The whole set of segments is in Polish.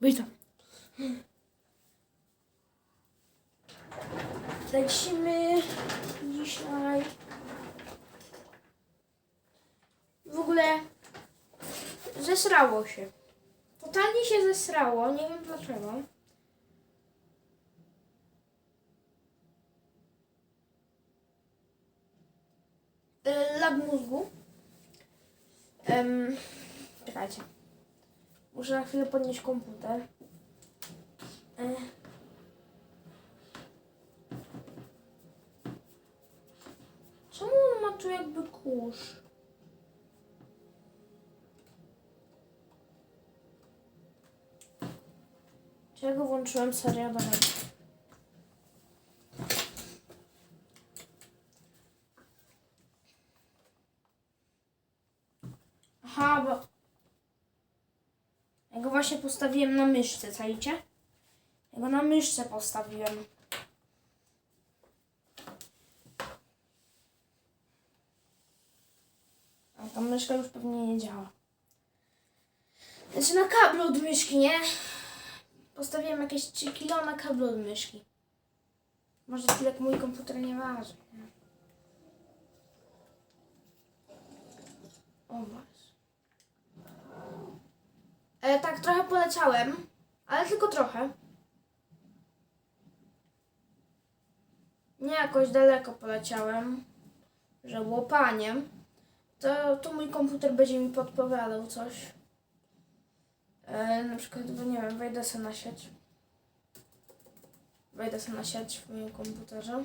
Witam. Lecimy dzisiaj. W ogóle zesrało się. Totalnie się zesrało, nie wiem dlaczego. E, Lag mózgu. Um, czekajcie. Muszę na chwilę podnieść komputer. E. Czemu on ma tu jakby kurz? Czy ja go włączyłem serio? Aha, bo... Właśnie postawiłem na myszce, czajcie? Ja go na myszce postawiłem. A ta myszka już pewnie nie działa. Znaczy na kablu od myszki, nie? Postawiłem jakieś 3 kilo na kablu od myszki. Może tyle mój komputer nie waży. nie? O. E, tak, trochę poleciałem, ale tylko trochę. Nie jakoś daleko poleciałem, że łopaniem. To, to mój komputer będzie mi podpowiadał coś. E, na przykład, bo nie wiem, wejdę sobie na sieć. Wejdę sobie na sieć w moim komputerze.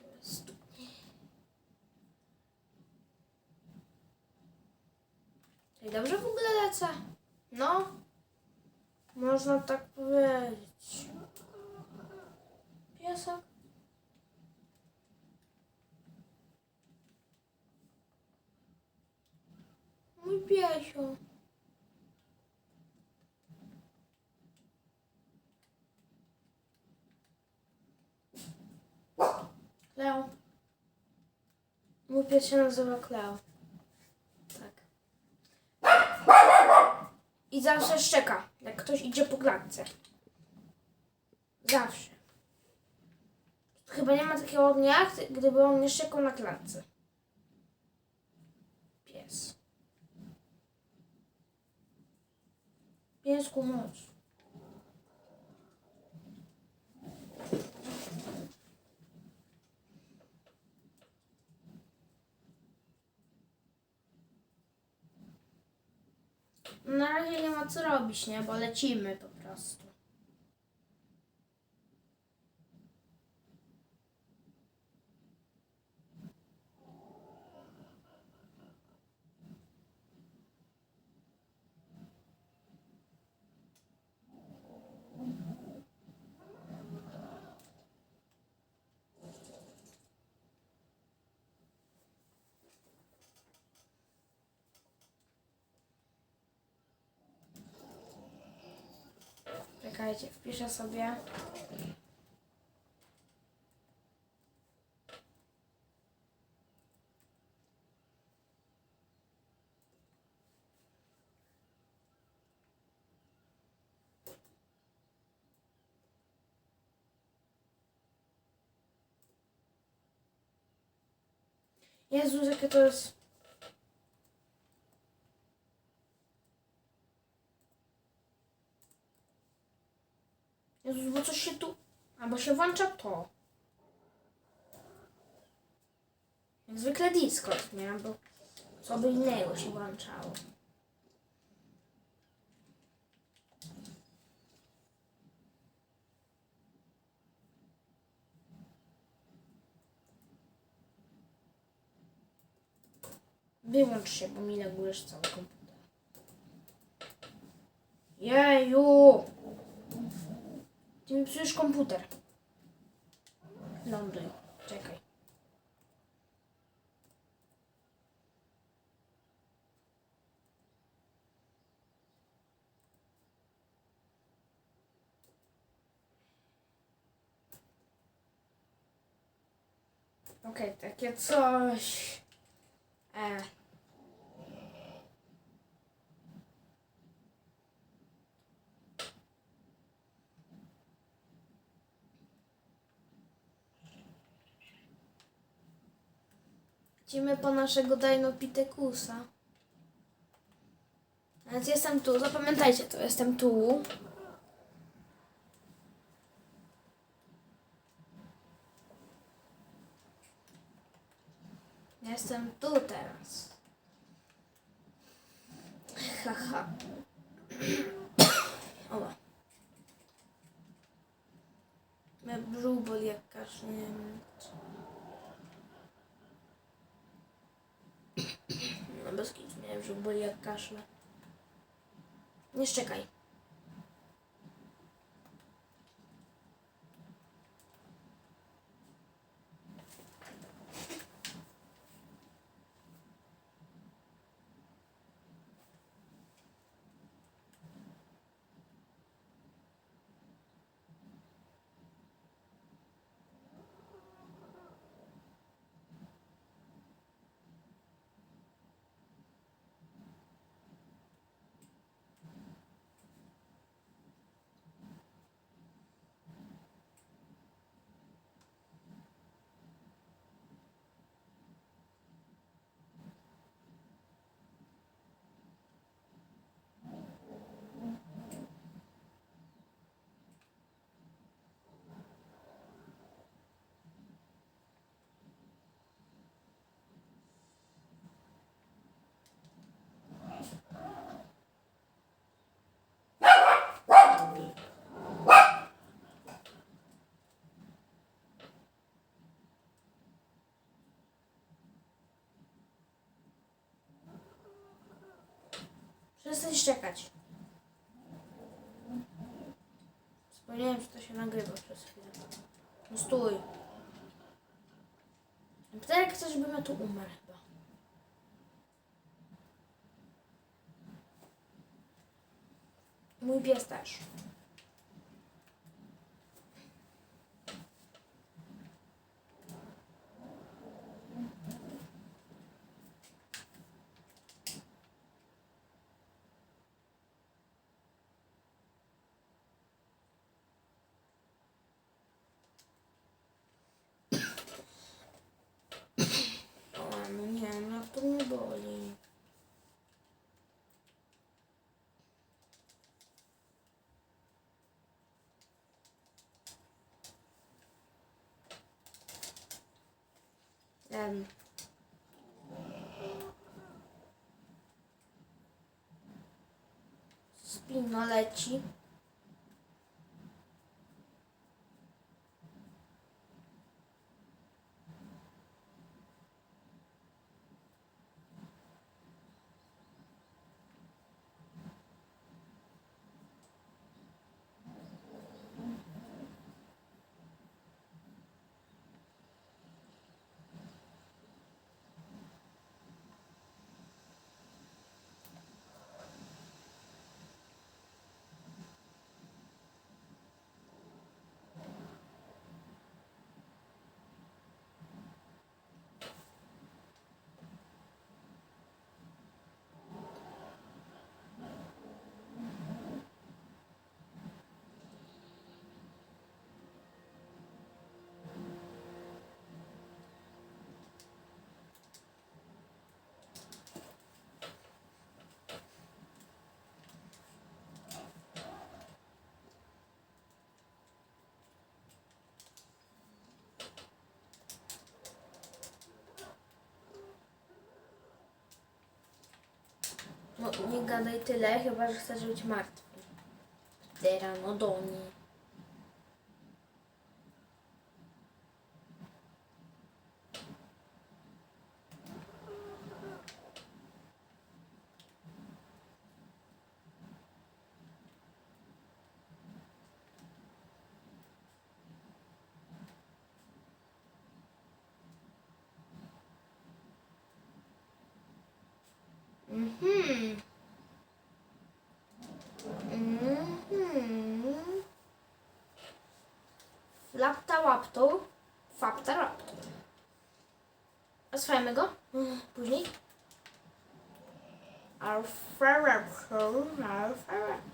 Jest. I dobrze w ogóle lecę. No. Można tak powiedzieć. Piesek. Mój piesio. Kleo. Mój pies się nazywa Kleo. Tak. I zawsze szczeka, jak ktoś idzie po klatce. Zawsze. Chyba nie ma takiego dnia, gdyby on nie szczekał na klatce. Pies. Piesku moc. Na razie nie ma co robić, nie? Bo lecimy po prostu. Czekajcie, wpiszę sobie. Jezus, jakie to jest... Albo się włącza to. Jak zwykle Discord, nie? Bo co by innego się włączało. Wyłącz się, bo mi lagujesz cały komputer. Jeju! Ty mi psujesz komputer. Ląduj. Czekaj. Okej, takie coś. E. Idziemy po naszego Dinopithekusa. Więc jestem tu, zapamiętajcie to, jestem tu. Jestem tu teraz. Haha. Oła. Mnie brzuch boli jak kaszle. Brzuch boli jak kaszle. Nie szczekaj. Przestań szczekać. Wspomniałem, że to się nagrywa przez chwilę. No stój. Ptanek chce, żebym ja tu umarł chyba. Mój pies też. O, no nie, no jak to mnie boli. Em. Spino leci. No nie gadaj tyle, chyba że chcesz być martwy. Pteranodoni. Mhm. lapta łaptą, fapta raptą. Oswajamy go mm, później. Arfarafar, arfarafar.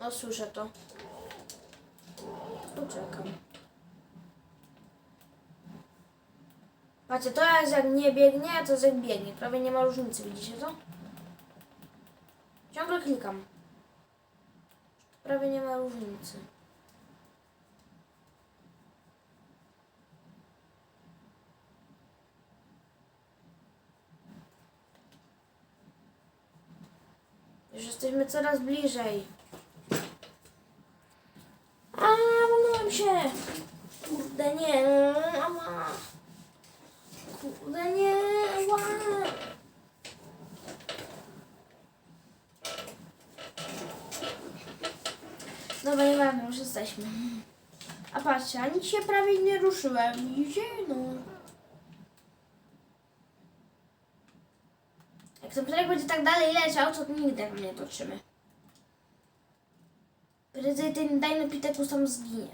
No słyszę to. Poczekam. Patrzcie, to jest jak nie biegnie, a to jest jak biegnie. Prawie nie ma różnicy, widzicie to? Ciągle klikam. Prawie nie ma różnicy. Już jesteśmy coraz bliżej. A, pomyliłem się. Kurde, nie. Ała. Kurde, nie. Ała. Dobra, nieważne, już jesteśmy. A patrzcie, ani się prawie nie ruszyłem. Widzicie? No. Jak ten będzie tak dalej leciał, to nigdy mnie nie dotrzymy. Przejdź ten dajmy com ustam zginie.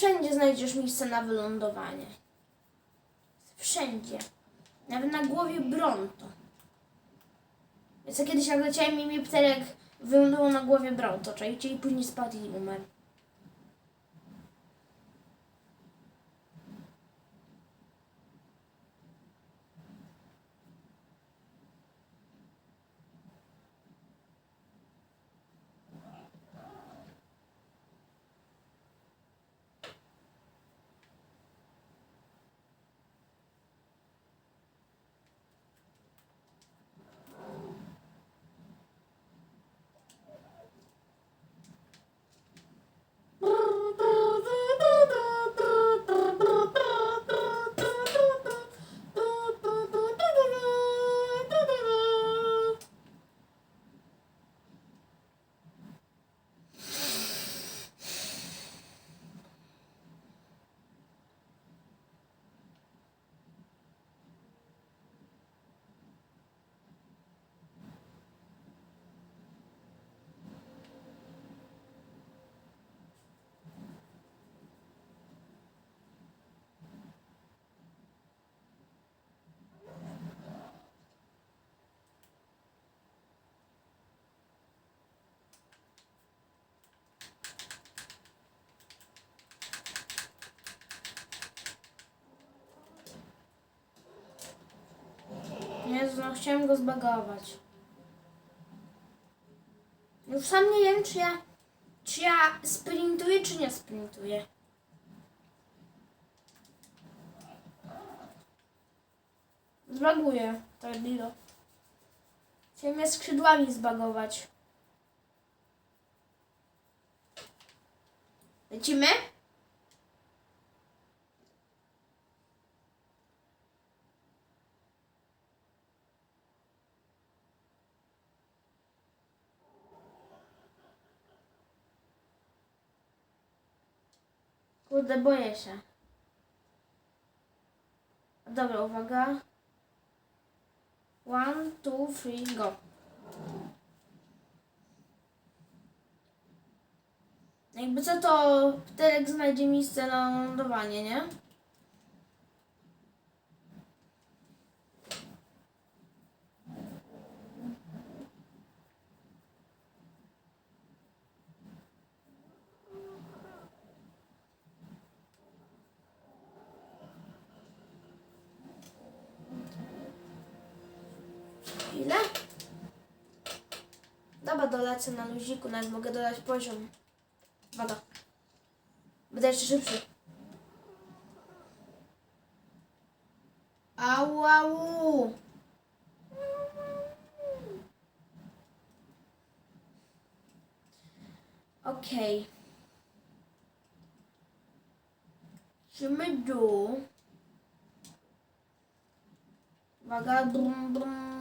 Wszędzie znajdziesz miejsce na wylądowanie. Wszędzie. Nawet na głowie Bronto. Więc ja kiedyś jak leciałem i mi Pterek wylądował na głowie Bronto, czajcie? I później spadł i umarł. No chciałem go zbagować. Już sam nie wiem, czy ja, czy ja sprintuję, czy nie sprintuję. Zbaguję to Dilo. Chciałem mnie skrzydłami zbagować. Lecimy? Kurde, boję się. Dobra, uwaga. One, two, three, go. Jakby co to Pterek znajdzie miejsce na lądowanie, nie? Dobra, dolecę na luziku, nawet mogę dodać poziom. Uwaga. Będę jeszcze szybszy. Au, au. Okej. Idziemy dół. Uwaga. Brum, brum,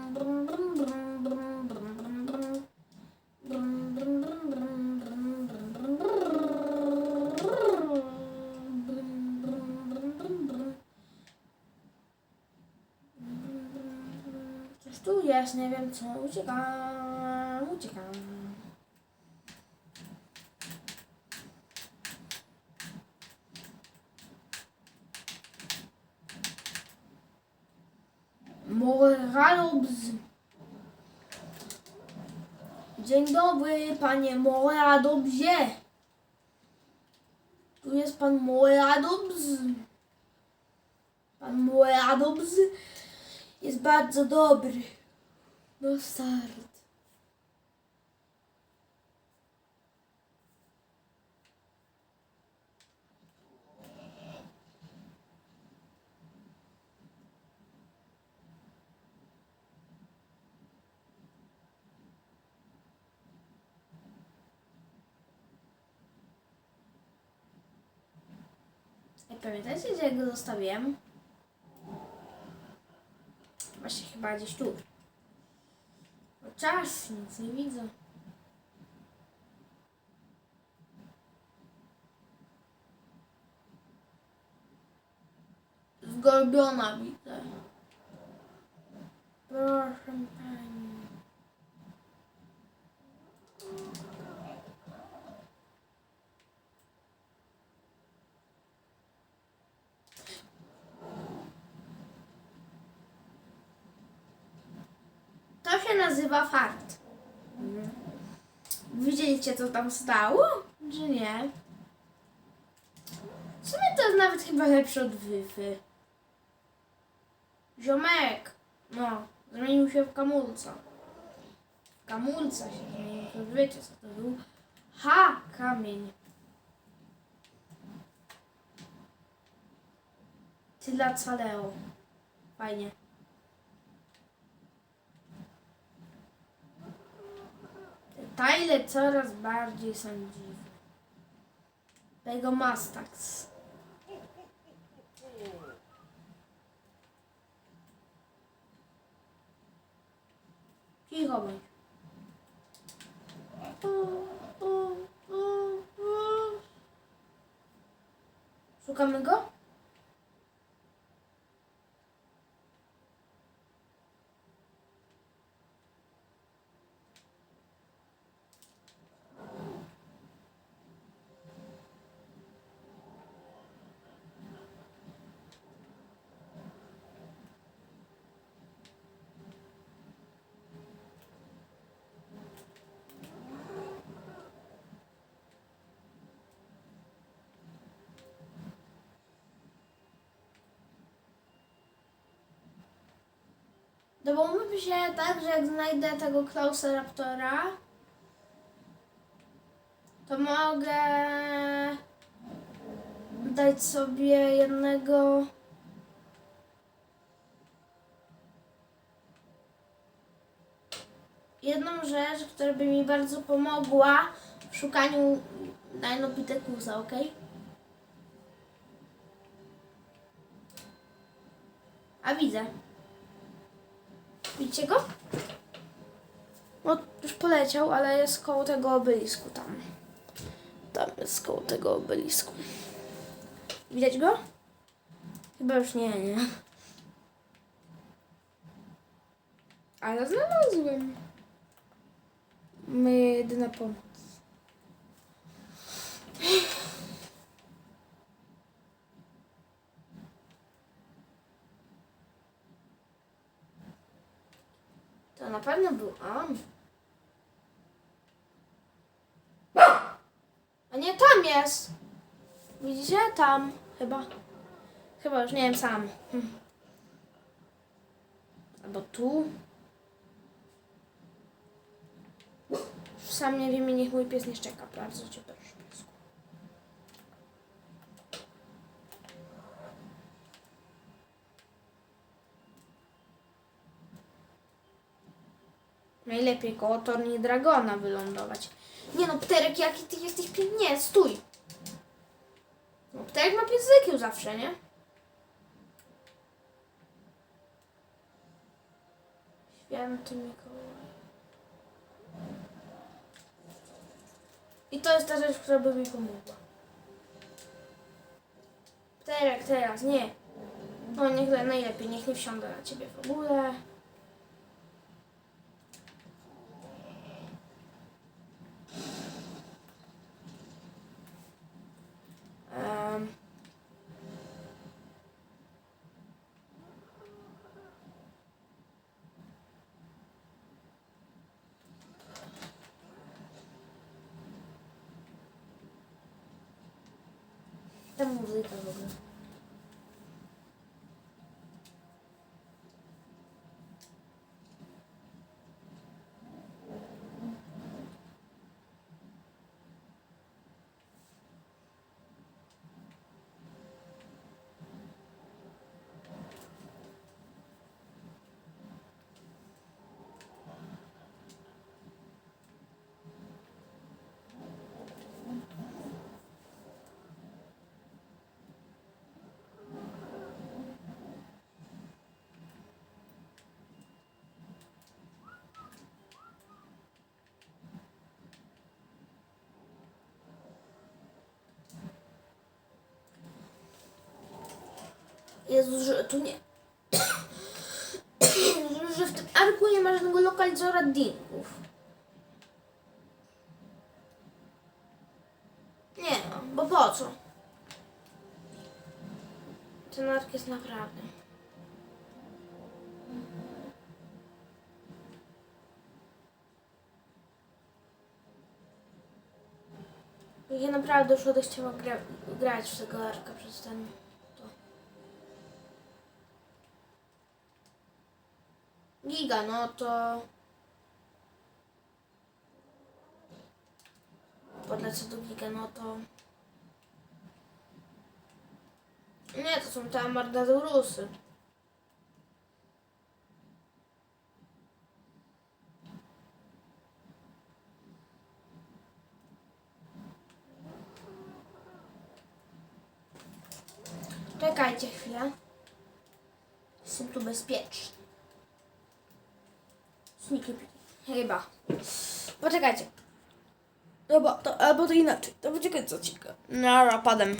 Jest, nie wiem co. Uciekam, uciekam. Dzień dobry, panie Moradobzie. Tu jest pan Moradobz. Pan Moradobz jest bardzo dobry. No start. Jak pamiętacie, gdzie go zostawiłem? Właśnie chyba gdzieś tu. Czas, nic nie widzę. Zgorbiona widzę. Proszę pani. Nazywa fart. Widzieliście, co tam stało? Czy nie? W sumie to jest nawet chyba lepsze od wyfy. Ziomek! No, zmienił się w kamulca. W kamulca się zmienił. To wiecie, co to był? Ha! Kamień. Tyle caleo. Fajnie. Tajle coraz bardziej są dziwne. Tego Mastax. Cicho bądź. Szukamy go? Domówmy się tak, że jak znajdę tego Klausa Raptora, to mogę dać sobie jednego. Jedną rzecz, która by mi bardzo pomogła w szukaniu Dinopithekusa, ok? A widzę. Widzicie go? No, już poleciał, ale jest koło tego obelisku tam. Tam jest koło tego obelisku. Widać go? Chyba już nie, nie. Ale znalazłem. Moja jedyna pomoc. To na pewno był on. A nie, tam jest. Widzicie? Tam. Chyba. Chyba już nie wiem sam. Hm. Albo tu. sam nie wiem i niech mój pies nie szczeka. Bardzo cię proszę, piesku. Najlepiej koło Torni Dragona wylądować. Nie no, Pterek, jaki ty jesteś piękny. Nie, stój. No, Pterek ma IQ zawsze, nie? Święty Mikołaj. I to jest ta rzecz, która by mi pomogła. Pterek, teraz, nie. No niech najlepiej, niech nie wsiądę na ciebie w ogóle. Ta muzyka w Jezu, że tu nie... Że w tym arku nie ma żadnego lokalizatora dinków. Nie no, bo po co? Ten ark jest naprawdę... Ja naprawdę już będę chciała gra, grać w tego arka przez ten... Giga, no to... Podlecę do Giga, no to... Nie, to są te Amardaurusy. Czekajcie chwilę. Jestem tu bezpieczny. Pete. Chyba. Poczekajcie. No bo to, albo to inaczej. To poczekaj co ciekawe. Nara, padem.